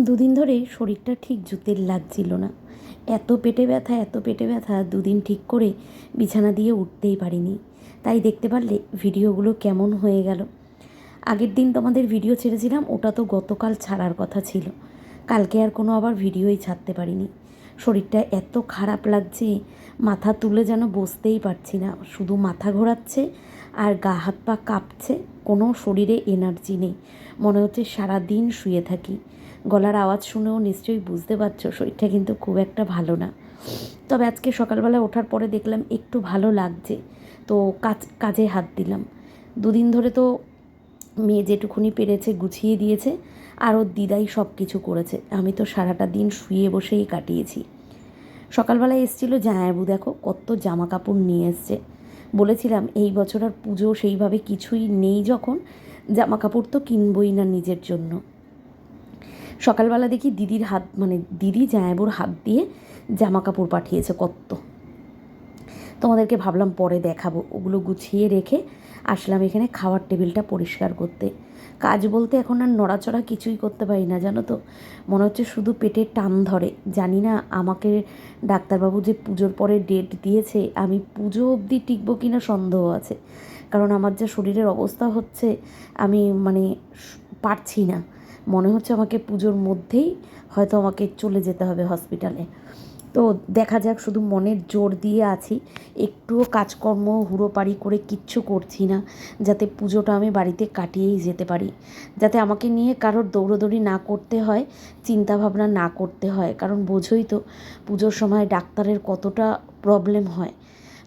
দুদিন ধরে শরীরটা ঠিক জুতের লাগছিল না। এত পেটে ব্যথা, এত পেটে ব্যথা দুদিন ঠিক করে বিছানা দিয়ে উঠতেই পারিনি। তাই দেখতে পারলে ভিডিওগুলো কেমন হয়ে গেল। আগের দিন তোমাদের ভিডিও ছেড়েছিলাম, ওটা তো গতকাল ছাড়ার কথা ছিল। কালকে আর কোনো আবার ভিডিওই ছাড়তে পারিনি। শরীরটা এত খারাপ লাগছে, মাথা তুলে যেন বসতেই পারছি না। শুধু মাথা ঘোরাচ্ছে আর গা হাত পা কাঁপছে, কোনো শরীরে এনার্জি নেই। মনে হচ্ছে সারা দিন শুয়ে থাকি। গলার আওয়াজ শুনেও নিশ্চয়ই বুঝতে পারছ, শরীরটা কিন্তু খুব একটা ভালো না। তবে আজকে সকালবেলা ওঠার পরে দেখলাম একটু ভালো লাগছে, তো কাজ, কাজে হাত দিলাম। দুদিন ধরে তো মেয়ে যেটুকুনি পেরেছে গুছিয়ে দিয়েছে, আর ওর দিদাই সব কিছু করেছে। আমি তো সারাটা দিন শুয়ে বসেই কাটিয়েছি। সকালবেলায় এসেছিল জায়াবু দেখো কত জামা কাপড় নিয়ে এসছে। বলেছিলাম, এই বছর আর পুজো সেইভাবে কিছুই নেই যখন জামা কাপড় তো কিনবই না নিজের জন্য। সকালবেলা দেখি দিদির হাত মানে দিদি জায়াবুর হাত দিয়ে জামা কাপড় পাঠিয়েছে কত তোমাদেরকে ভাবলাম পরে দেখাবো। ওগুলো গুছিয়ে রেখে আসলাম এখানে খাওয়ার টেবিলটা পরিষ্কার করতে। কাজ বলতে এখন আর নড়াচড়া কিছুই করতে পারি না, জানো তো? মনে হচ্ছে শুধু পেটে টান ধরে। জানি না আমাকে ডাক্তারবাবু যে পুজোর পরে ডেট দিয়েছে, আমি পুজো অবধি টিকবো কি না সন্দেহ আছে। কারণ আমার যা শরীরের অবস্থা হচ্ছে, আমি মানে পারছি না। মনে হচ্ছে আমাকে পুজোর মধ্যেই হয়তো আমাকে চলে যেতে হবে হসপিটালে। তো দেখা যাক, শুধু মনের জোর দিয়ে আছি। একটুও কাজকর্ম হুড়োপাড়ি করে কিচ্ছু করছি না, যাতে পুজোটা আমি বাড়িতে কাটিয়েই যেতে পারি। যাতে আমাকে নিয়ে কারোর দৌড়োদৌড়ি না করতে হয়, চিন্তাভাবনা না করতে হয়। কারণ বোঝোই তো, পুজোর সময় ডাক্তারের কতটা প্রবলেম হয়।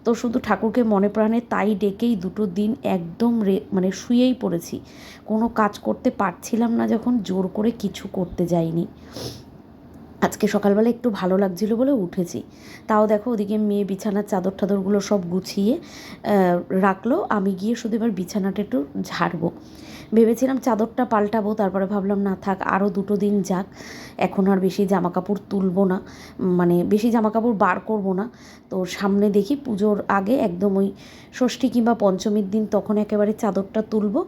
তো শুধু ঠাকুরকে মনে প্রাণে তাই ডেকেই দুটো দিন একদম রে মানে শুয়েই পড়েছি। কোনো কাজ করতে পারছিলাম না যখন জোর করে কিছু করতে যাইনি। আজকে সকালবেলা একটু ভালো লাগছিল বলে উঠেছি। তাও দেখো ওদিকে মেয়ে বিছানার চাদর টাদরগুলো সব গুছিয়ে রাখল। আমি গিয়ে শুধু এবার বিছানাটা একটু ঝাড়বো। ভেবেছিলাম চাদরটা পাল্টাবো, তারপরে ভাবলাম, না, থাক আরও দুটো দিন যাক, এখন আর বেশি জামা কাপড় তুলবো না মানে বেশি জামা কাপড় বার করব না। তো সামনে দেখি পুজোর আগে একদম ওই ষষ্ঠী কিংবা পঞ্চমীর দিন তখন একেবারে চাদরটা তুলবো,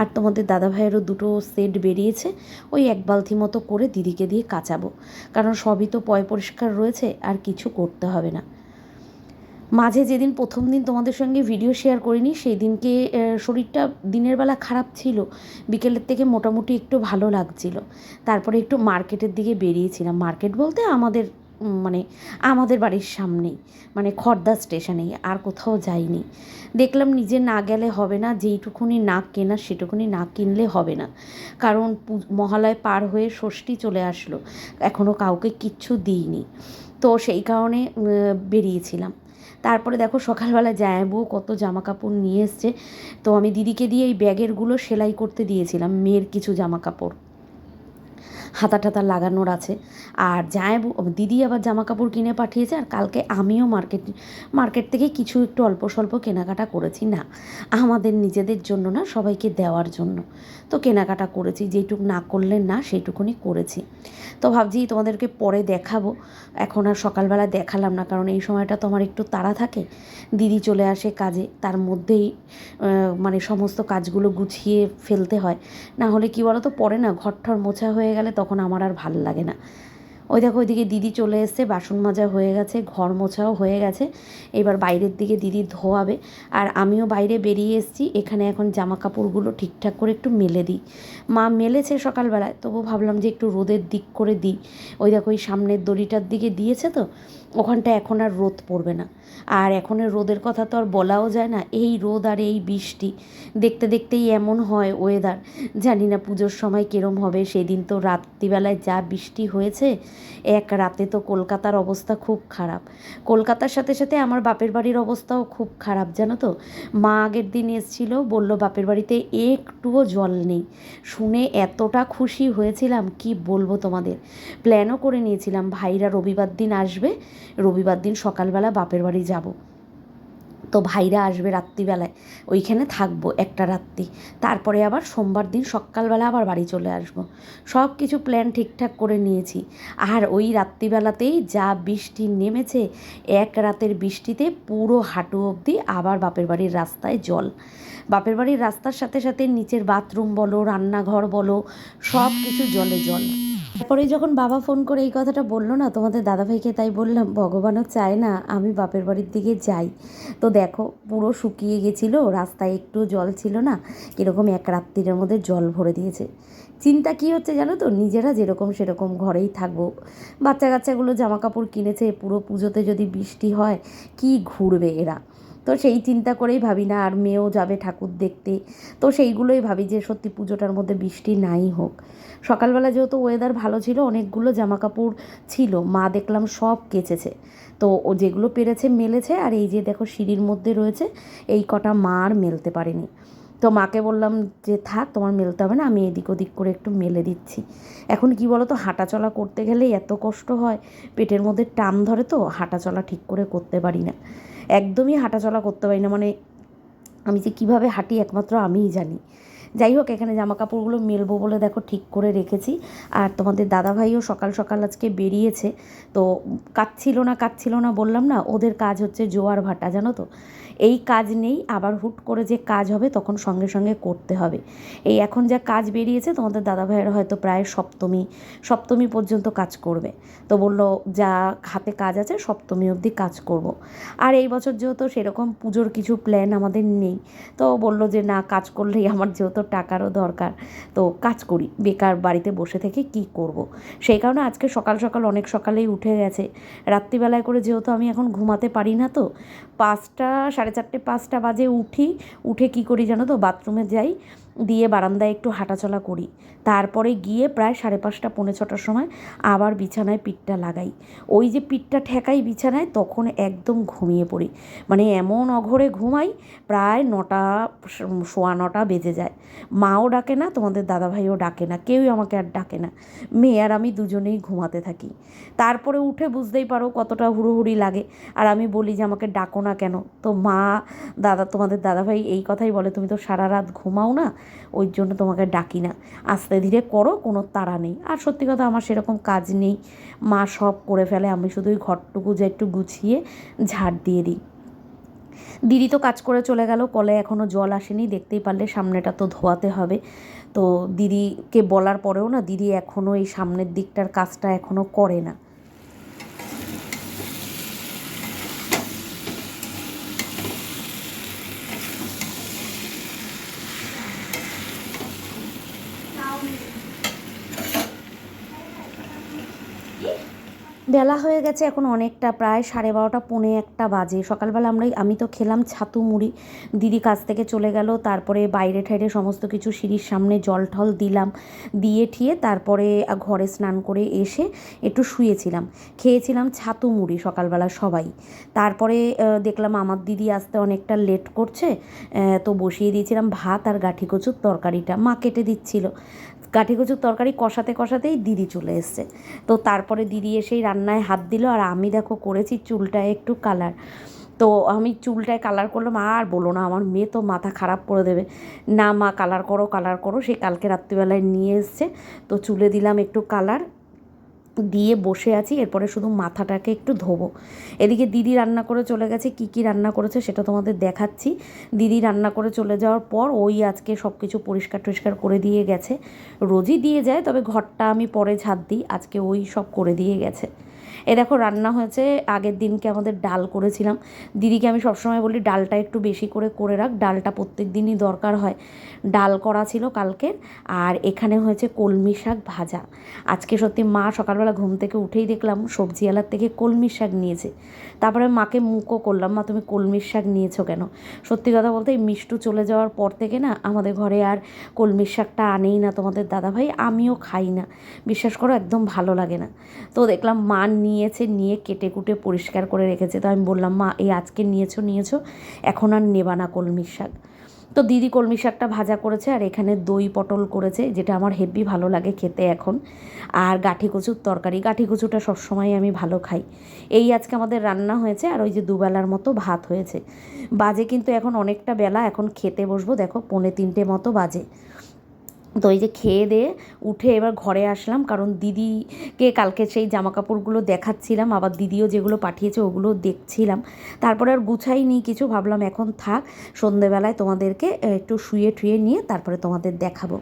আর তোমাদের দাদা ভাইয়েরও দুটো সেট বেরিয়েছে, ওই এক বালতি মতো করে দিদিকে দিয়ে কাচাবো। কারণ সবই তো পয় পরিষ্কার রয়েছে, আর কিছু করতে হবে না। মাঝে যেদিন প্রথম দিন তোমাদের সঙ্গে ভিডিও শেয়ার করিনি সেই দিনকে শরীরটা দিনের বেলা খারাপ ছিল। বিকেলের থেকে মোটামুটি একটু ভালো লাগছিল। তারপরে একটু মার্কেটের দিকে বেরিয়েছিলাম। মার্কেট বলতে আমাদের মানে আমাদের বাড়ির সামনেই মানে খর্দা স্টেশনেই, আর কোথাও যাইনি। দেখলাম নিজে না গেলে হবে না, যেইটুকুনি না কেনা সেটুকুনি না কিনলে হবে না। কারণ মহালয় পার হয়ে ষষ্ঠী চলে আসলো। এখনও কাউকে কিচ্ছু দিইনি। তো সেই কারণে বেরিয়েছিলাম। তারপরে দেখো সকালবেলা বউ কত জামা কাপড় নিয়ে এসছে। তো আমি দিদিকে দিয়ে এই ব্যাগেরগুলো সেলাই করতে দিয়েছিলাম, মেয়ের কিছু জামা কাপড় হাতা টাতা লাগানোর আছে। আর যায় দিদি আবার জামা কাপড় কিনে পাঠিয়েছে আর কালকে আমিও মার্কেট মার্কেট থেকে কিছু একটু অল্প স্বল্প কেনাকাটা করেছি। না, আমাদের নিজেদের জন্য না, সবাইকে দেওয়ার জন্য। তো কেনাকাটা করেছি, যেটুক না করলে না সেইটুকুনি করেছি। তো ভাবছি তোমাদেরকে পরে দেখাবো। এখন আর সকালবেলা দেখালাম না, কারণ এই সময়টা তো আমার একটু তাড়া থাকে। দিদি চলে আসে কাজে, তার মধ্যেই মানে সমস্ত কাজগুলো গুছিয়ে ফেলতে হয়। না হলে কী বলো তো পরে না ঘরঠর মোছা হয়ে গেলে তখন আমার আর ভালো লাগে না। ওই দেখো, ওইদিকে দিদি চলে এসছে, বাসন মাজা হয়ে গেছে, ঘর মোছাও হয়ে গেছে। এবার বাইরের দিকে দিদি ধোয়াবে। আর আমিও বাইরে বেরিয়ে এসেছি, এখানে এখন জামা কাপড়গুলো ঠিকঠাক করে একটু মেলে দিই। মা মেলেছে সকালবেলায় তবু ভাবলাম যে একটু রোদের দিক করে দিই। ওই দেখো, ওই সামনের দড়িটার দিকে দিয়েছে তো ওখানটা এখন আর রোদ পড়বে না। আর এখনের রোদের কথা তো আর বলাও যায় না। এই রোদ আর এই বৃষ্টি, দেখতে দেখতেই এমন হয় ওয়েদার জানি না পুজোর সময় কীরম হবে, সেদিন তো রাত্রিবেলায় যা বৃষ্টি হয়েছে, এক রাতে তো কলকাতার অবস্থা খুব খারাপ। কলকাতার সাথে সাথে আমার বাপের বাড়ির অবস্থাও খুব খারাপ, জানো তো? মা আগের দিন এসেছিল, বলল, বাপের বাড়িতে একটুও জল নেই। শুনে এতটা খুশি হয়েছিলাম, কি বলব তোমাদের? প্ল্যানও করে নিয়েছিলাম, ভাইরা রবিবার দিন আসবে, রবিবার দিন সকালবেলা বাপের বাড়ি যাব। তো ভাইরা আসবে রাত্রিবেলায়। ওইখানে থাকব একটা রাত্রি। তারপরে আবার সোমবার দিন সকালবেলা আবার বাড়ি চলে আসব। সব কিছু প্ল্যান ঠিকঠাক করে নিয়েছি। আর ওই রাত্রিবেলাতেই যা বৃষ্টি নেমেছে, এক রাতের বৃষ্টিতে পুরো হাঁটু অবধি আবার বাপের বাড়ির রাস্তায় জল। বাপের বাড়ির রাস্তার সাথে সাথে নিচের বাথরুম বলো, রান্নাঘর বলো সব কিছু জলে জল। তারপরে যখন বাবা ফোন করে এই কথাটা বলল না, তোমাদের দাদাভাইকে তাই বললাম, ভগবানও চায় না আমি বাপের বাড়ির দিকে যাই। তো দেখো, পুরো শুকিয়ে গেছিল, রাস্তায় একটু জল ছিল না, কীরকম এক রাত্রির মধ্যে জল ভরে দিয়েছে। চিন্তা কী হচ্ছে জানো তো, নিজেরা যেরকম সেরকম ঘরেই থাকব। বাচ্চা কাচ্চাগুলো জামা কাপড় কিনেছে, পুরো পুজোতে যদি বৃষ্টি হয়, কি ঘুরবে এরা? তো সেই চিন্তা করেই ভাবি, না, আর মেয়েও যাবে ঠাকুর দেখতে। তো সেইগুলোই ভাবি যে সত্যি পুজোটার মধ্যে বৃষ্টি নাই হোক। সকালবেলা যেহেতু ওয়েদার ভালো ছিল, অনেকগুলো জামা কাপড় ছিল, মা দেখলাম সব কেচেছে। তো ও যেগুলো পেরেছে মেলেছে, আর এই যে দেখো সিঁড়ির মধ্যে রয়েছে, এই কটা মা আর মেলতে পারেনি। তো মাকে বললাম যে, থাক, তোমার মেলতে হবে না, আমি এদিক ওদিক করে একটু মেলে দিচ্ছি। এখন কি বলো তো হাঁটাচলা করতে গেলেই এত কষ্ট হয়, পেটের মধ্যে টান ধরে তো হাঁটাচলা ঠিক করে করতে পারি না। একদমই হাঁটাচলা করতে পারি না। মানে আমি যে কীভাবে হাঁটি একমাত্র আমিই জানি। যাই হোক, এখানে জামা কাপড়গুলো মেলবো বলে দেখো ঠিক করে রেখেছি। আর তোমাদের দাদাভাইও সকাল সকাল আজকে বেরিয়েছে। তো কাজ ছিল না কাজ ছিল না বললাম না, ওদের কাজ হচ্ছে জোয়ার ভাটা, জানো তো? এই কাজ নেই, আবার হুট করে যে কাজ হবে তখন সঙ্গে সঙ্গে করতে হবে। এই এখন যা কাজ বেরিয়েছে, তোমাদের দাদাভাইয়ের হয়তো প্রায় সপ্তমী সপ্তমী পর্যন্ত কাজ করবে। তো বলল, যা হাতে কাজ আছে, সপ্তমী অবধি কাজ করব। আর এই বছর যেহেতু সেরকম পুজোর কিছু প্ল্যান আমাদের নেই, তো বলল যে না, কাজ করলেই আমার যেহেতু টাকারও দরকার। তো কাজ করি, বেকার বাড়িতে বসে থেকে কি করব। সেই কারণে আজকে সকাল সকাল অনেক সকালেই উঠে গেছে। রাত্রিবেলায় করে যেহেতু আমি এখন ঘুমাতে পারি না তো, পাঁচটা, সাড়ে চারটে, পাঁচটা বাজে উঠি। উঠে কি করি জানো তো, বাথরুমে যাই। দিয়ে বারান্দায় একটু হাঁটাচলা করি। তারপরে গিয়ে প্রায় সাড়ে পাঁচটা, পৌনে ছটার সময় আবার বিছানায় পিঠটা লাগাই। ওই যে পিঠটা ঠেকাই বিছানায়, তখন একদম ঘুমিয়ে পড়ি। মানে এমন অঘরে ঘুমাই, প্রায় নটা, সোয়া নটা বেজে যায়। মাও ডাকে না, তোমাদের দাদাভাইও ডাকে না, কেউই আমাকে আর ডাকে না। মেয়ে আর আমি দুজনেই ঘুমাতে থাকি। তারপরে উঠে বুঝতেই পারো কতটা হুড়োহুড়ি লাগে। আর আমি বলি যে, আমাকে ডাকো না কেন? তো মা, দাদা, তোমাদের দাদাভাই এই কথাই বলে, তুমি তো সারা রাত ঘুমাও না ওই জন্য তোমাকে ডাকি না। আস্তে ধীরে করো, কোনো তাড়া নেই। আর সত্যি কথা, আমার সেরকম কাজ নেই। মা সব করে ফেলে, আমি শুধু ওই ঘরটুকু যে একটু গুছিয়ে ঝাড় দিয়ে দিই। দিদি তো কাজ করে চলে গেল, কলে এখনও জল আসেনি, দেখতেই পারলে সামনেটা তো ধোয়াতে হবে। তো দিদিকে বলার পরেও না, দিদি এখনও এই সামনের দিকটার কাজটা এখনও করে না। বেলা হয়ে গেছে, এখন অনেকটা, প্রায় সাড়ে বারোটা, পৌনে একটা বাজে। সকালবেলা আমরা আমি তো খেলাম ছাতু মুড়ি। দিদি কাছ থেকে চলে গেল, তারপরে বাইরে ঠাইরে সমস্ত কিছু সিঁড়ির সামনে জল ঠল দিলাম, দিয়ে ঠিয়ে তারপরে ঘরে স্নান করে এসে একটু শুয়েছিলাম। খেয়েছিলাম ছাতু মুড়ি সকালবেলা সবাই। তারপরে দেখলাম আমার দিদি আসতে অনেকটা লেট করছে তো বসিয়ে দিয়েছিলাম ভাত আর গাঠি কচুর তরকারিটা। মা কেটে দিচ্ছিল। কাঠি গুজুর তরকারি কষাতে কষাতেই দিদি চলে এসছে। তো তারপরে দিদি এসেই রান্নায় হাত দিল, আর আমি দেখো করেছি চুলটায় একটু কালার তো আমি চুলটায় কালার করলাম, আর বলো না, আমার মেয়ে তো মাথা খারাপ করে দেবে। না মা কালার করো কালার করো, সে কালকে রাত্রিবেলায় নিয়ে এসছে। তো চুলে দিলাম একটু কালার দিয়ে বসে আছি, এরপরে শুধু মাথাটাকে একটু ধোবো। এদিকে দিদি রান্না করে চলে গেছে, কি কি রান্না করেছে সেটা তোমাদের দেখাচ্ছি। দিদি রান্না করে চলে যাওয়ার পর ওই আজকে সব কিছু পরিষ্কার টরিষ্কার করে দিয়ে গেছে। রোজই দিয়ে যায়, তবে ঘরটা আমি পরে ঝাঁত দিই, আজকে ওই সব করে দিয়ে গেছে। এ দেখো রান্না হয়েছে, আগের দিনকে আমাদের ডাল করেছিলাম। দিদিকে আমি সবসময় বলি, ডালটা একটু বেশি করে করে রাখ, ডালটা প্রত্যেক দিনই দরকার হয়। ডাল করা ছিল কালকের আর এখানে হয়েছে কলমি শাক ভাজা। আজকে সত্যি মা সকালবেলা ঘুম থেকে উঠেই দেখলাম সবজিওয়ালার থেকে কলমি শাক নিয়েছে। তারপরে মাকে মুখও করলাম, মা, তুমি কলমির শাক নিয়েছো কেন? সত্যি কথা বলতে, এই মিষ্টু চলে যাওয়ার পর থেকে না, আমাদের ঘরে আর কলমির শাকটা আনেই না তোমাদের দাদাভাই, আমিও খাই না। বিশ্বাস করো, একদম ভালো লাগে না। তো দেখলাম মা নিয়েছে, নিয়ে কেটে কুটে পরিষ্কার করে রেখেছে। তো আমি বললাম, মা, এই আজকে নিয়েছো নিয়েছো, এখন আর নেবা না কলমির শাক। তো দিদি কলমি শাকটা ভাজা করেছে আর এখানে দই পটল করেছে, যেটা আমার হেভি ভালো লাগে খেতে এখন। আর গাঠি কচুর তরকারি, গাঠি কচুটা সবসময় আমি ভালো খাই। এই আজকে আমাদের রান্না হয়েছে আর ওই যে দুবেলার মতো ভাত হয়েছে। বাজে কিন্তু এখন অনেকটা বেলা, এখন খেতে বসবো, দেখো, পৌনে তিনটে মতো বাজে। তো এই যে খেয়ে দিয়ে উঠে এবার ঘরে আসলাম। কারণ দিদিকে কালকে সেই জামা কাপড়গুলো দেখাচ্ছিলাম, আবার দিদিও যেগুলো পাঠিয়েছে ওগুলো দেখছিলাম। তারপরে আর গুছাই নি কিছু, ভাবলাম এখন থাক, সন্ধেবেলায় তোমাদেরকে একটু শুয়ে টুয়ে নিয়ে তারপরে তোমাদের দেখাবো।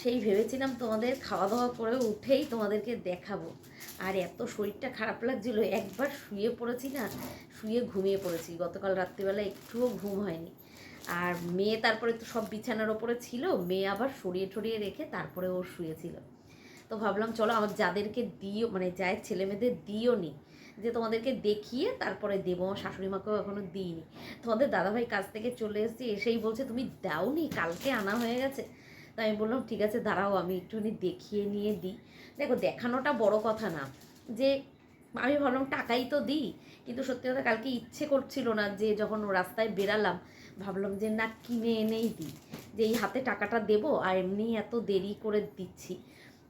সেই ভেবেছিলাম তোমাদের খাওয়া দাওয়া করে উঠেই তোমাদেরকে দেখাবো। আর এত শরীরটা খারাপ লাগছিল, একবার শুয়ে পড়েছি না, শুয়ে ঘুমিয়ে পড়েছি। গতকাল রাত্রিবেলা একটুও ঘুম হয়নি। আর মেয়ে তারপরে তো সব বিছানার ওপরে ছিল, মেয়ে আবার সরিয়ে টরিয়ে রেখে তারপরে ও শুয়েছিল। তো ভাবলাম চলো আমার যাদেরকে দিও মানে যায়ের ছেলে মেয়েদের দিও নি, যে তোমাদেরকে দেখিয়ে তারপরে দেবো, আমার শাশুড়ি মাকেও এখনও দিইনি। তোমাদের দাদাভাই কাছ থেকে চলে এসেছি, এসেই বলছে, তুমি দাওনি, কালকে আনা হয়ে গেছে। তো আমি বললাম, ঠিক আছে, দাঁড়াও, আমি একটুখানি দেখিয়ে নিয়ে দিই। দেখো, দেখানোটা বড় কথা না, যে আমি ভাবলাম টাকাই তো দিই কিন্তু সত্যি কথা কালকে ইচ্ছে করছিল না যে যখন রাস্তায় বেরালাম, ভাবলাম যে না, কিনে এনেই দিই। যে এই হাতে টাকাটা দেবো, আর এমনি এত দেরি করে দিচ্ছি,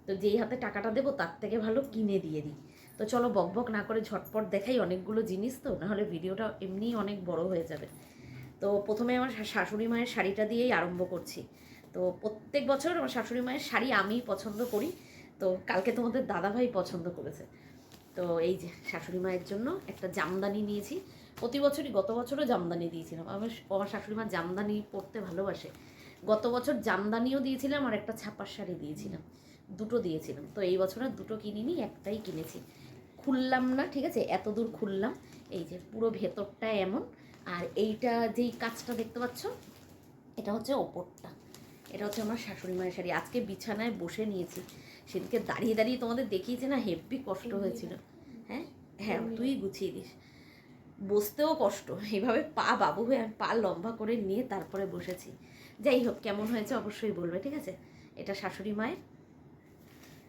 তো যেই হাতে টাকাটা দেবো, তার থেকে ভালো কিনে দিয়ে দিই। তো চলো বকবক না করে ঝটপট দেখাই অনেকগুলো জিনিস তো, নাহলে ভিডিওটা এমনিই অনেক বড় হয়ে যাবে। তো প্রথমে আমার শাশুড়ি মায়ের শাড়িটা দিয়েই আরম্ভ করছি। তো প্রত্যেক বছর আমার শাশুড়ি মায়ের শাড়ি আমিই পছন্দ করি। তো কালকে তোমাদের দাদাভাই পছন্দ করেছে। তো এই যে শাশুড়ি মায়ের জন্য একটা জামদানি নিয়েছি। প্রতি বছরই গত বছরও জামদানি দিয়েছিলাম। আমার আমার শাশুড়ি মা জামদানি পরতে ভালোবাসে। গত বছর জামদানিও দিয়েছিলাম আর একটা ছাপার শাড়ি দিয়েছিলাম। দুটো দিয়েছিলাম। তো এই বছর দুটো কিনিনি, একটাই কিনেছি। খুললাম না, ঠিক আছে? এত দূর খুললাম। এই যে পুরো ভেতরটা এমন। আর এইটা যেই কাজটা দেখতে পাচ্ছ, এটা হচ্ছে ওপরটা। এটা হচ্ছে আমার শাশুড়ি মায়ের শাড়ি। আজকে বিছানায় বসে নিয়েছি। সেদিকে দাঁড়িয়ে দাঁড়িয়ে তোমাদের দেখিয়েছে না হেভি কষ্ট হয়েছিল। হ্যাঁ? হ্যাঁ তুই গুছিয়ে দিস। বসতেও কষ্ট। এইভাবে পা বাবু হয়ে আমি পা লম্বা করে নিয়ে তারপরে বসেছি। যাই হোক কেমন হয়েছে অবশ্যই বলবে ঠিক আছে? এটা শাশুড়ি মায়ের।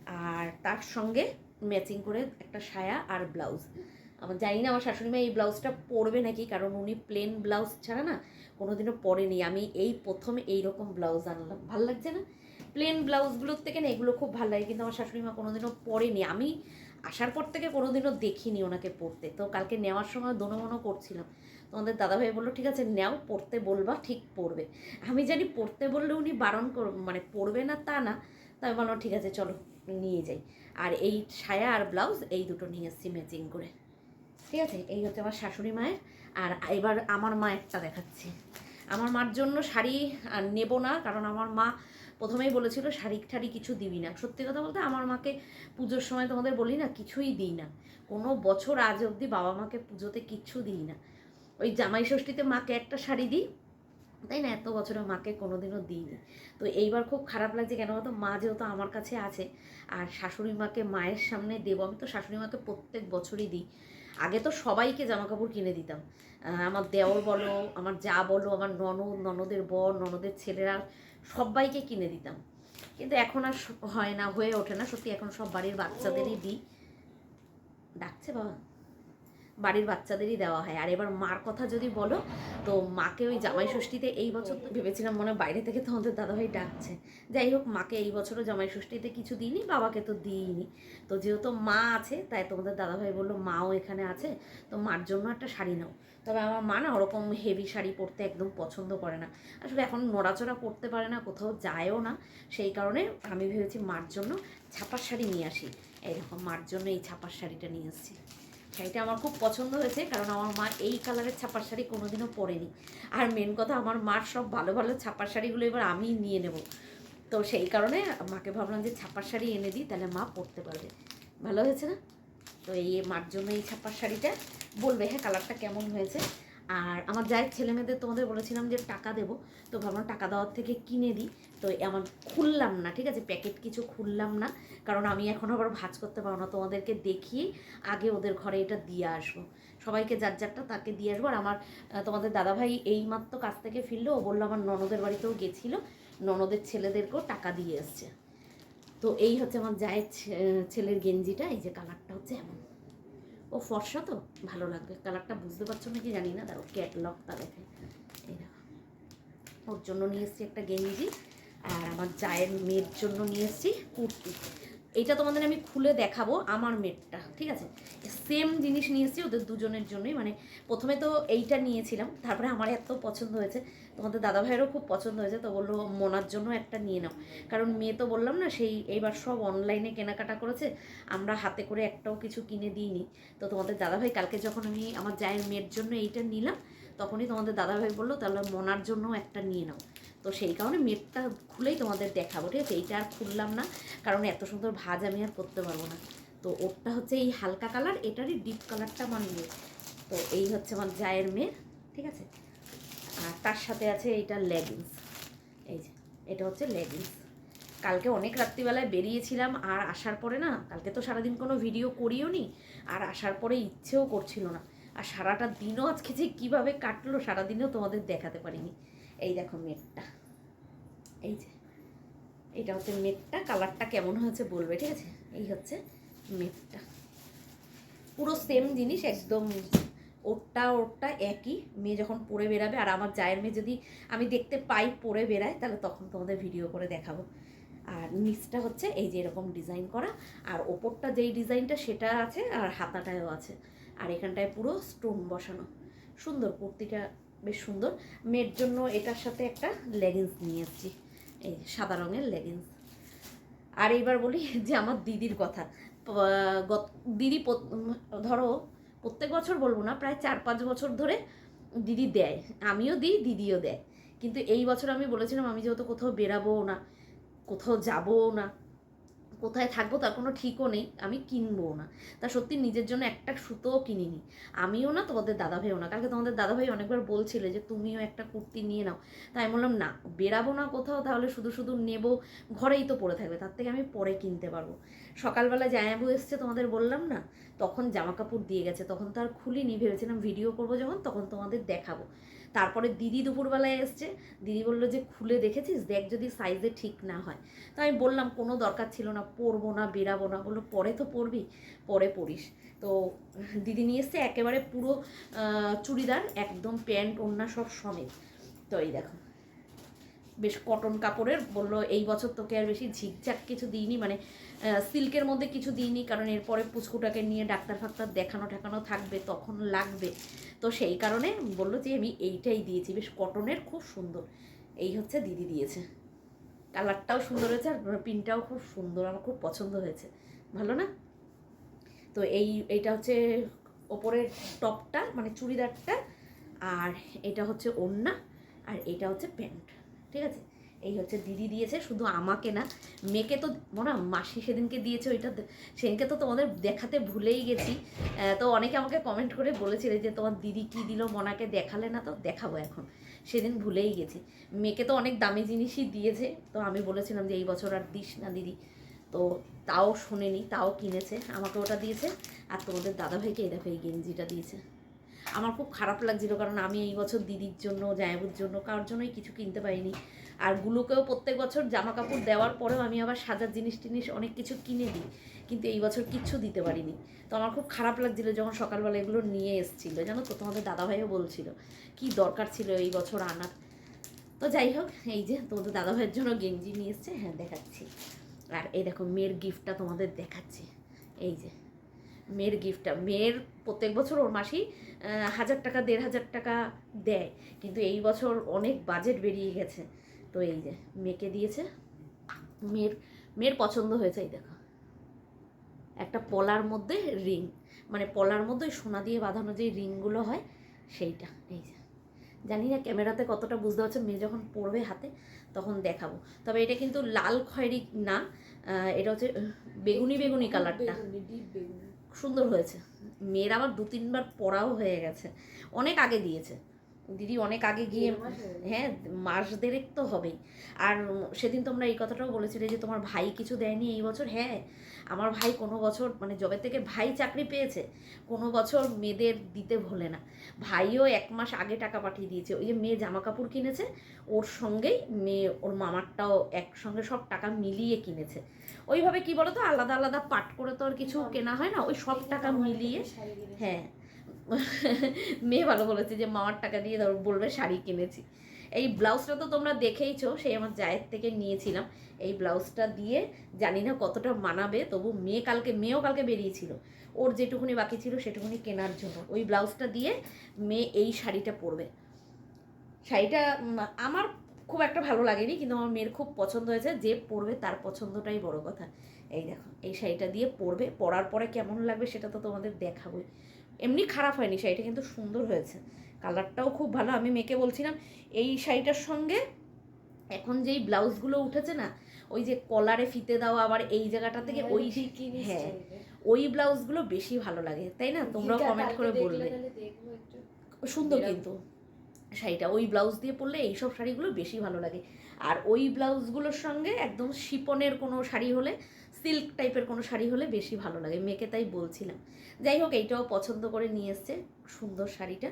আর তার সঙ্গে ম্যাচিং করে একটা সায়া আর ব্লাউজ আমার জানি না আমার শাশুড়ি মা এই ব্লাউজটা পরবে নাকি কারণ উনি প্লেন ব্লাউজ ছাড়া না কোনোদিনও পরেনি। আমি এই প্রথম এই রকম ব্লাউজ আনলাম। ভালো লাগছে না? প্লেন ব্লাউজগুলোর থেকে না এগুলো খুব ভালো লাগে, কিন্তু আমার শাশুড়ি মা কোনোদিনও পরেনি। আমি আসার পর থেকে কোনোদিনও দেখিনি ওনাকে পড়তে তো কালকে নেওয়ার সময় দোনো করছিলাম। তোমাদের দাদাভাই বলল, ঠিক আছে, নেও পড়তে বলবা, ঠিক পড়বে আমি জানি পড়তে বললে উনি বারণ কর মানে পড়বে না তা না তাই বললাম, ঠিক আছে, চলো, নিয়ে যাই। আর এই সায়া আর ব্লাউজ এই দুটো নিয়ে এসেছি ম্যাচিং করে। ঠিক আছে, এই হচ্ছে আমার শাশুড়ি মায়ের। আর এবার আমার মা একটা দেখাচ্ছি। আমার মার জন্য শাড়ি নেব না, কারণ আমার মা প্রথমেই বলেছিল শাড়ি ঠাড়ি কিছু দিবি না। সত্যি কথা বলতে আমার মাকে পুজোর সময় তোমাদের বলি না, কিছুই দিই না। কোনো বছর আজ অবধি বাবা মাকে পুজোতে কিচ্ছু দিই না। ওই জামাই ষষ্ঠীতে মাকে একটা শাড়ি দিই, তাই না? এত বছরে মাকে কোনোদিনও দিইনি তো এইবার খুব খারাপ লাগছে, কেন বলতো? মা যেহেতু আমার কাছে আছে, আর শাশুড়ি মাকে মায়ের সামনে দেবো, আমি তো শাশুড়ি মাকে প্রত্যেক বছরই দিই। আগে তো সবাইকে জামা কাপড় কিনে দিতাম। আমার দেওর বলো, আমার যা বলো, আমার ননদ, ননদের বর, ননদের ছেলেরা সবাইকে কিনে দিতাম। কিন্তু এখন আর হয় না, হয়ে ওঠে না। সত্যি এখন সব বাড়ির বাচ্চাদেরই দিই। ডাকছে বাবা? বাড়ির বাচ্চাদেরই দেওয়া হয়। আর এবার মার কথা যদি বলো, তো মাকে ওই জামাই ষষ্ঠীতে এই বছর তো ভেবেছিলাম মনে বাইরে থেকে তোমাদের দাদাভাই ডাকছে। যাই হোক, মাকে এই বছরও জামাই ষষ্ঠীতে কিছু দিইনি, বাবাকে তো দিইনি। তো যেহেতু মা আছে, তাই তোমাদের দাদাভাই বলল মাও এখানে আছে, তো মার জন্য একটা শাড়ি নাও। তবে আমার মা না ওরকম হেভি শাড়ি পরতে একদম পছন্দ করে না। আসলে এখন নড়াচড়া করতে পারে না, কোথাও যায়ও না। সেই কারণে আমি ভেবেছি মার জন্য ছাপার শাড়ি নিয়ে আসি। এইরকম মার জন্য এই ছাপার শাড়িটা নিয়ে এসেছি। শাড়িটা আমার খুব পছন্দ হয়েছে কারণ আমার মা এই কালারের ছাপার শাড়ি কোনোদিনও পরেনি। আর মেন কথা, আমার মার সব ভালো ভালো ছাপার শাড়িগুলো এবার আমি নিয়ে নেব। তো সেই কারণে মাকে ভাবলাম যে ছাপার শাড়ি এনে দিই, তাহলে মা পরতে পারবে। ভালো হয়েছে না? তো এই মার জন্য এই ছাপার শাড়িটা বলবে হ্যাঁ কালারটা কেমন হয়েছে? আর আমার যাই ছেলে মেয়েদের তোমাদের বলেছিলাম যে টাকা দেবো, তো ভাবলাম টাকা দেওয়ার থেকে কিনে দিই। তো আমার খুললাম না, ঠিক আছে? প্যাকেট কিছু খুললাম না, কারণ আমি এখন আবার ভাজ করতে পারব না। তোমাদেরকে দেখিয়ে আগে ওদের ঘরে এটা দিয়ে আসব। সবাইকে যার যারটা তাকে দিয়ে আসব। আর আমার তোমাদের দাদাভাই এই মাত্র কাছ থেকে ফিরলো। ও বলল আমার ননদের বাড়িতেও গেছিল। ননদের ছেলেদেরকেও টাকা দিয়ে এসছে। তো এই হচ্ছে আমার জায়ের ছেলের গেঞ্জিটা। এই যে কালারটা হচ্ছে এমন। ও ফর্সা তো? ভালো লাগবে। কালারটা বুঝতে পারছ নাকি জানি না। দেখো। ক্যাটলগটা দেখে। ওর জন্য নিয়ে এসেছি একটা গেঞ্জি আর আমার জায়ের মেয়ের জন্য নিয়ে এসেছি কুর্তি। এইটা তোমাদের আমি খুলে দেখাবো আমার মেয়েরটা, ঠিক আছে? সেম জিনিস নিয়ে এসেছি ওদের দুজনের জন্যই। মানে প্রথমে তো এইটা নিয়েছিলাম, তারপরে আমার এত পছন্দ হয়েছে। তোমাদের দাদা ভাইয়েরও খুব পছন্দ হয়েছে, তো বলল, মোনার জন্য একটা নিয়ে নাও। কারণ মেয়ে তো বললাম না, সেই এইবার সব অনলাইনে কেনাকাটা করেছে, আমরা হাতে করে একটাও কিছু কিনে দিইনি। তো তোমাদের দাদাভাই, কালকে যখন আমি আমার জায়ের মেয়ের জন্য এইটা নিলাম, তখনই তোমাদের দাদাভাই বলল, তাহলে মনার জন্য একটা নিয়ে নাও। তো সেই কারণে মেটটা খুলেই তোমাদের দেখাবো, ঠিক আছে? এইটা আর খুললাম না, কারণ এত সুন্দর ভাজ আমি আর করতে পারব না। তো ওরটা হচ্ছে এই হালকা কালার, এটারই ডিপ কালারটা আমার মেয়ে তো এই হচ্ছে আমার জায়ের মেয়ে ঠিক আছে? আর তার সাথে আছে এইটা লেগিংস এই যে, এটা হচ্ছে লেগিংস কালকে অনেক রাত্রিবেলায় বেরিয়েছিলাম আর আসার পরে না, কালকে তো সারাদিন কোনো ভিডিও করিও নি, আর আসার পরে ইচ্ছেও করছিল না। আর সারাটা দিনও আজকে যে কীভাবে কাটলো সারাদিনও তোমাদের দেখাতে পারিনি। এই দেখো মেটটা। এই যে, এটা হচ্ছে মেটটা, কালারটা কেমন হয়েছে বলবে, ঠিক আছে? এই হচ্ছে মেটটা। পুরো সেম জিনিস, একদম ওরটা ওরটা একই, মেয়ে যখন পরে বেরাবে আর আমার জায়ের মেয়ে যদি আমি দেখতে পাই পরে বেরায় তাহলে তখন তোমাদের ভিডিও করে দেখাবো। আর নিচটা হচ্ছে এই যে এরকম ডিজাইন করা, আর ওপরটা যেই ডিজাইনটা সেটা আছে, আর হাতাটায়ও আছে। আর এখানটায় পুরো স্টোন বসানো। সুন্দর, কুর্তিটা বেশ সুন্দর। মেয়ের জন্য এটার সাথে একটা লেগিংস নিয়ে এসেছি। এই সাদা রঙের লেগিংস আর এইবার বলি যে আমার দিদির কথা। দিদি ধরো প্রত্যেক বছর বলব না, প্রায় চার পাঁচ বছর ধরে দিদি দেয়, আমিও দিই, দিদিও দেয়। কিন্তু এই বছর আমি বলেছিলাম, আমি যেহেতু কোথাও বেরাবো না, কোথাও যাবও না কোথায় থাকব তার কোনো ঠিকও নেই, আমি কিনবো না। তা সত্যি নিজের জন্য একটা সুতোও কিনিনি। আমিও না তোমাদের দাদাভাইও না, কালকে তোমাদের দাদাভাই অনেকবার বলছিলে যে তুমিও একটা কুর্তি নিয়ে নাও। তাই আমি বললাম, না বেরাবো না কোথাও, তাহলে শুধু শুধু নেব, ঘরেই তো পড়ে থাকবে, তার থেকে আমি পরে কিনতে পারব। সকালবেলা জায়াবু এসছে তোমাদের বললাম না, তখন জামা কাপড় দিয়ে গেছে, তখন তো আর খুলিনি, ভেবেছিলাম ভিডিও করব যখন, তখন তোমাদের দেখাবো। তারপরে দিদি দুপুরবেলায় এসছে। দিদি বলল যে, খুলে দেখেছিস? দেখ যদি সাইজে ঠিক না হয়। তো আমি বললাম, কোনো দরকার ছিল না, পরবো না, বেরাবো না। বলল, পরে তো পরবি, পরে পরিস। তো দিদি নিয়ে এসছে একেবারে পুরো চুড়িদার, একদম প্যান্ট, ওড়না সব সমেত। তো এই দেখো, বেশ কটন কাপড়ের। বলল, এই বছর তোকে আর বেশি ঝিকঝাক কিছু দিইনি। মানে সিল্কের মধ্যে কিছু দিইনি, কারণ এরপরে পুচকুটাকে নিয়ে ডাক্তার ফাক্তার দেখানো ঠেকানো থাকবে, তখন লাগবে। তো সেই কারণে বলল যে, আমি এইটাই দিয়েছি। বেশ, কটনের খুব সুন্দর। এই হচ্ছে দিদি দিয়েছে। কালারটাও সুন্দর হয়েছে আর পিনটাও খুব সুন্দর, আমার খুব পছন্দ হয়েছে। ভালো না? তো এই, এইটা হচ্ছে ওপরের টপটা মানে চুড়িদারটা, আর এটা হচ্ছে ওড়না, আর এটা হচ্ছে প্যান্ট। ঠিক আছে? এই হচ্ছে দিদি দিয়েছে, শুধু আমাকে না, মেয়েকে তো মনে মাসি সেদিনকে দিয়েছে ওইটা, সেদিনকে তো তোমাদের দেখাতে ভুলেই গেছি। তো অনেকে আমাকে কমেন্ট করে বলেছিলে যে তোমার দিদি কি দিল, মনাকে দেখালে না তো দেখাবো এখন। সেদিন ভুলেই গেছি। মেয়েকে তো অনেক দামি জিনিসই দিয়েছে, তো আমি বলেছিলাম যে এই বছর আর দিস না দিদি। তো তাও শোনেনি, তাও কিনেছে, আমাকে ওটা দিয়েছে। আর তোমাদের দাদাভাইকে এই দেখো, এই গেঞ্জিটা দিয়েছে। আমার খুব খারাপ লাগছিল, কারণ আমি এই বছর দিদির জন্য জায়াবুর জন্য, কারোর জন্যই কিছু কিনতে পারিনি। আর গুলোকেও প্রত্যেক বছর জামা কাপড় দেওয়ার পরেও আমি আবার সাজার জিনিস টিনিস অনেক কিছু কিনে দিই। কিন্তু এই বছর কিচ্ছু দিতে পারিনি। তো আমার খুব খারাপ লাগছিল যখন সকালবেলা এগুলো নিয়ে এসেছিল। জানো তো, তোমাদের দাদাভাইও বলছিল, কি দরকার ছিল এই বছর আনার? তো যাই হোক, এই যে তোমাদের দাদাভাইয়ের জন্য গেঞ্জি নিয়ে এসছে হ্যাঁ দেখাচ্ছি। আর এই দেখো, মেয়ের গিফটটা তোমাদের দেখাচ্ছি। এই যে, মেয়ের গিফটটা, মেয়ের প্রত্যেক বছর ওর মাসি হাজার টাকা, দেড় হাজার টাকা দেয়। কিন্তু এই বছর অনেক বাজেট বেরিয়ে গেছে। তো এই যে মেয়েকে দিয়েছে। মেয়ের মেয়ের পছন্দ হয়েছে এই দেখো। একটা পলার মধ্যে রিং মানে পলার মধ্যে ওই সোনা দিয়ে বাঁধানো যে রিংগুলো হয় সেইটা এই যে। জানি না ক্যামেরাতে কতটা বুঝতে পারছ মেয়ে যখন পড়বে হাতে তখন দেখাবো। তবে এটা কিন্তু লাল খয়েরি না এটা হচ্ছে বেগুনি বেগুনি কালারটা। সুন্দর হয়েছে। মেয়ের আবার দু তিনবার পড়াও হয়ে গেছে। অনেক আগে দিয়েছে। দিদি অনেক আগে গিয়ে হয়ে মাস দেড়েক তো হবেই। আর সেদিন তোমরা এই কথাটাও বলেছিলে যে তোমার ভাই কিছু দেয়নি এই বছর? হ্যাঁ আমার ভাই কোনো বছর মানে যবে থেকে ভাই চাকরি পেয়েছে কোনো বছর মেয়েদের দিতে ভোলে না। ভাইও এক মাস আগে টাকা পাঠিয়ে দিয়েছে। ওই যে মেয়ে জামা কাপড় কিনেছে ওর সঙ্গেই মেয়ে ওর মামারটাও একসঙ্গে সব টাকা মিলিয়ে কিনেছে। ওইভাবে কি বলো তো আলাদা আলাদা পাট করে তো আর কিছু কেনা হয় না ওই সব টাকা মিলিয়ে হ্যাঁ। মেয়ে ভালো বলেছে যে মামার টাকা দিয়ে ধর, বলবে শাড়ি কিনেছি। এই ব্লাউজটা তো তোমরা দেখেইছো, সেই আমার জায়ের থেকে নিয়েছিলাম। এই ব্লাউজটা দিয়ে জানি না কতটা মানাবে, তবু মেয়ে কালকে, মেয়েও কালকে বেরিয়েছিল। ওর যেটুকুনি বাকি ছিল, সেটুকুনি কেনার জন্য। ওই ব্লাউজটা দিয়ে মেয়ে এই শাড়িটা পরবে। শাড়িটা আমার খুব একটা ভালো লাগেনি, কিন্তু আমার মেয়ের খুব পছন্দ হয়েছে। যে পরবে তার পছন্দটাই বড় কথা। এই দেখো, এই শাড়িটা দিয়ে পরবে। পরার পরে কেমন লাগবে সেটা তো তোমাদের দেখাবোই। এমনি খারাপ হয়নি শাড়িটা কিন্তু সুন্দর হয়েছে। কালারটাও খুব ভালো আমি মেয়েকে বলছিলাম এই শাড়িটার সঙ্গে এখন যেই ব্লাউজগুলো উঠেছে না ওই যে কলারে ফিতে দেওয়া আবার এই জায়গাটা থেকে ওই হ্যাঁ ওই ব্লাউজগুলো বেশি ভালো লাগে তাই না? তোমরাও কমেন্ট করে বলবে। সুন্দর কিন্তু শাড়িটা ওই ব্লাউজ দিয়ে পরলে এইসব শাড়িগুলো বেশি ভালো লাগে। আর ওই ব্লাউজগুলোর সঙ্গে একদম শিপনের কোনো শাড়ি হলে সিল্ক টাইপের কোনো শাড়ি হলে বেশি ভালো লাগে, মেয়েকে তাই বলছিলাম। যাই হোক, এইটাও পছন্দ করে নিয়ে এসছে সুন্দর শাড়িটা,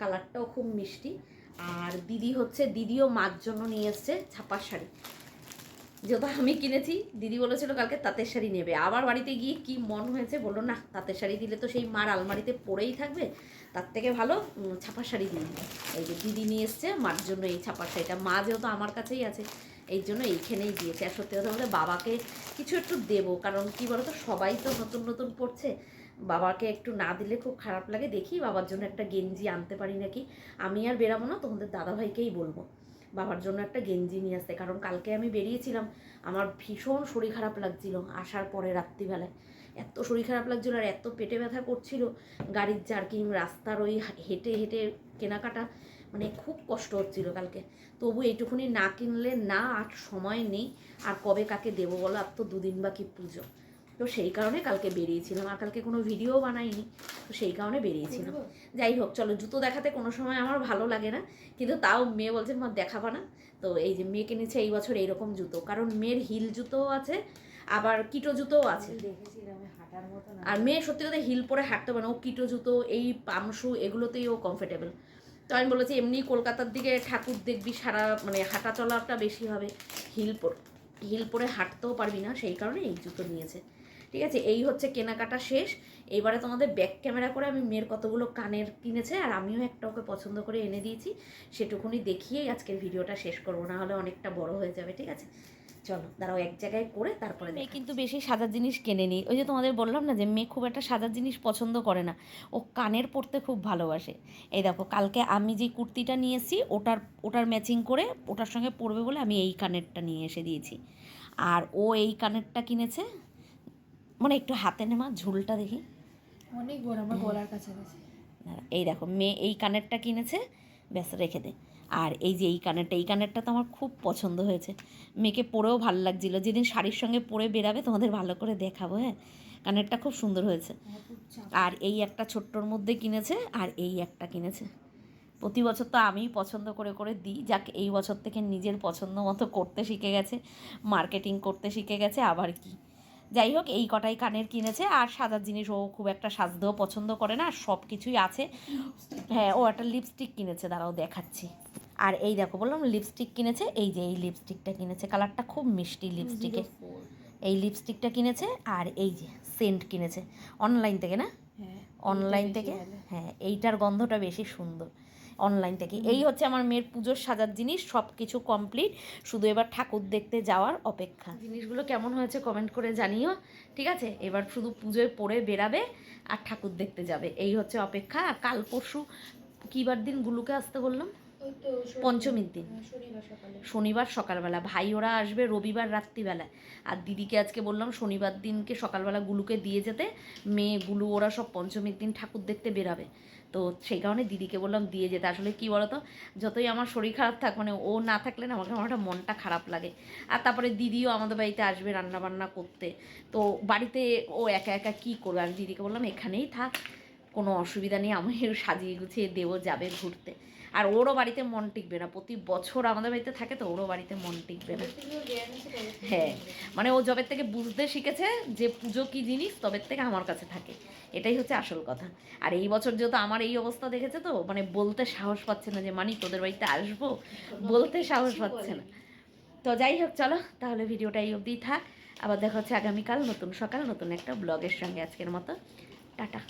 কালারটাও খুব মিষ্টি। আর দিদি হচ্ছে, দিদিও মার জন্য নিয়ে এসছে ছাপার শাড়ি। যেহেতু আমি কিনেছি, দিদি বলেছিল কালকে তাঁতের শাড়ি নেবে। আবার বাড়িতে গিয়ে কি মন হয়েছে বলল না তাঁতের শাড়ি দিলে তো সেই মার আলমারিতে পড়েই থাকবে, তার থেকে ভালো ছাপার শাড়ি দিই এই যে দিদি নিয়ে এসছে, মার জন্য এই ছাপার শাড়িটা। মা যেহেতু আমার কাছেই আছে এই জন্য এইখানেই দিয়েছে। আর সত্যি কথা বলতে বাবাকে কিছু একটু দেবো, কারণ কি বলতো, সবাই তো নতুন নতুন পড়ছে। বাবাকে একটু না দিলে খুব খারাপ লাগে। দেখি বাবার জন্য একটা গেঞ্জি আনতে পারি নাকি। আমি আর বেরাবো না, তোমাদের দাদাভাইকেই বলব। বাবার জন্য একটা গেঞ্জি নিয়ে আসতে, কারণ কালকে আমি বেরিয়েছিলাম, আমার ভীষণ শরীর খারাপ লাগছিল আসার পরে রাত্রিবেলায়। এত শরীর খারাপ লাগছিল আর এত পেটে ব্যথা করছিল, গাড়ির জার্কিং, রাস্তার ওই হেঁটে হেঁটে কেনাকাটা। মানে খুব কষ্ট হচ্ছিল কালকে। তবু এইটুকুনি না কিনলে না আর সময় নেই আর কবে কাকে দেবো বলো? আর তো দুদিন বাকি পুজো। তো সেই কারণে কালকে বেরিয়েছিলাম আর কালকে কোনো ভিডিও বানাইনি তো সেই কারণে বেরিয়েছিলাম। যাই হোক চলো জুতো দেখাতে কোনো সময় আমার ভালো লাগে না কিন্তু তাও মেয়ে বলছে মা দেখাবা না। তো এই যে মেয়ে কিনেছে এই বছর এইরকম জুতো কারণ মেয়ের হিল জুতোও আছে আবার কিটো জুতোও আছে। আর মেয়ে সত্যি কথা হিল পরে হাঁটতে পারে ও কিটো জুতো এই পামশু এগুলোতেই ও কমফোর্টেবল তো আমি বলেছি, এমনি কলকাতার দিকে ঠাকুর দেখবি, সারা মানে হাঁটা চলাটা বেশি হবে। হিল পরে হিল পরে হাঁটতেও পারবি না, সেই কারণে এই জুতো নিয়েছে। ঠিক আছে, এই হচ্ছে কেনাকাটা শেষ। এবারে তোমাদের ব্যাক ক্যামেরা করে আমি মেয়ের কতগুলো কানের কিনেছে, আর আমিও একটা ওকে পছন্দ করে এনে দিয়েছি। সেটুকুনি দেখিয়েই আজকের ভিডিওটা শেষ করব না হলে অনেকটা বড় হয়ে যাবে, ঠিক আছে? চলো দাঁড়াও এক জায়গায় করে তারপরে মেয়ে কিন্তু বেশি সাজার জিনিস কেনেনি ওই যে তোমাদের বললাম না যে মেয়ে খুব একটা সাজার জিনিস পছন্দ করে না। ও কানের পরতে খুব ভালোবাসে। এই দেখো কালকে আমি যে কুর্তিটা নিয়ে এসেছি ওটার ওটার ম্যাচিং করে ওটার সঙ্গে পরবে বলে আমি এই কানেরটা নিয়ে এসে দিয়েছি। আর ও এই কানেরটা কিনেছে মানে একটু হাতে নেমা ঝুলটা দেখি। অনেক বড় আমার গলার কাছাকাছি এই দেখো মেয়ে এই কানেরটা কিনেছে ব্যাস রেখে দে। আর এই যে এই কানেরটা এই কানেরটা তো আমার খুব পছন্দ হয়েছে। মেয়েকে পরেও ভালো লাগছিল। যেদিন শাড়ির সঙ্গে পরে বেরাবে, তোমাদের ভালো করে দেখাবো হ্যাঁ? কানেরটা খুব সুন্দর হয়েছে। আর এই একটা ছোট্টর মধ্যে কিনেছে, আর এই একটা কিনেছে। প্রতি বছর তো আমিই পছন্দ করে করে দিই। যাক, এই বছর থেকে নিজের পছন্দ মতো করতে শিখে গেছে মার্কেটিং করতে শিখে গেছে, আবার কি? যাই হোক এই কটাই কানের কিনেছে আর সাজার জিনিস ও খুব একটা সাজতেও পছন্দ করে না আর সব কিছুই আছে হ্যাঁ ও একটা লিপস্টিক কিনেছে দাঁড়াও দেখাচ্ছি। আর এই দেখো বললাম লিপস্টিক কিনেছে এই যে এই লিপস্টিকটা কিনেছে কালারটা খুব মিষ্টি লিপস্টিকে এই লিপস্টিকটা কিনেছে আর এই যে সেন্ট কিনেছে। অনলাইন থেকে না? হ্যাঁ অনলাইন থেকে? হ্যাঁ এইটার গন্ধটা বেশি সুন্দর। অনলাইন থেকে। এই হচ্ছে আমার মেয়ের পুজোর সাজার জিনিস সব কিছু কমপ্লিট শুধু এবার ঠাকুর দেখতে যাওয়ার অপেক্ষা। জিনিসগুলো কেমন হয়েছে কমেন্ট করে জানিও, ঠিক আছে? এবার শুধু পুজোয় পরে বেরাবে আর ঠাকুর দেখতে যাবে। এই হচ্ছে অপেক্ষা। আর কাল পরশু কিবার দিন গুলুকে আসতে বললাম? পঞ্চমীর দিন। হ্যাঁ, শনিবার সকালবেলা। ভাই ওরা আসবে রবিবার রাত্রিবেলায়। আর দিদিকে আজকে বললাম শনিবার দিনকে সকালবেলা গুলুকে দিয়ে যেতে। মেয়ে গুলু ওরা সব পঞ্চমীর দিন ঠাকুর দেখতে বেরাবে। তো সেই কারণে দিদিকে বললাম দিয়ে যেতে। আসলে কি বলতো যতই আমার শরীর খারাপ থাক মানে ও না থাকলে না আমাকে আমার একটা মনটা খারাপ লাগে। আর তারপরে দিদিও আমাদের বাড়িতে আসবে রান্না বান্না করতে। তো বাড়িতে ও একা একা কী করবে? আমি দিদিকে বললাম এখানেই থাক। কোনো অসুবিধা নেই আমি সাজিয়ে গুছিয়ে দেবো যাবে ঘুরতে। আর ওরও বাড়িতে মন টিকবে না। প্রতি বছর আমাদের বাড়িতে থাকে তো, ওরও বাড়িতে মন টিকবে না। হ্যাঁ মানে ও জবের থেকে বুঝতে শিখেছে যে পুজো কি জিনিস তবের থেকে আমার কাছে থাকে। এটাই হচ্ছে আসল কথা। আর এই বছর যেহেতু আমার এই অবস্থা দেখেছে তো মানে বলতে সাহস পাচ্ছে না যে, মানি, তোদের বাড়িতে আসব? বলতে সাহস পাচ্ছে না। তো যাই হোক, চলো, তাহলে ভিডিওটা এই অবধিই থাক। আবার দেখা হচ্ছে আগামীকাল নতুন সকাল, নতুন একটা ব্লগের সঙ্গে আজকের মতো। টাটা।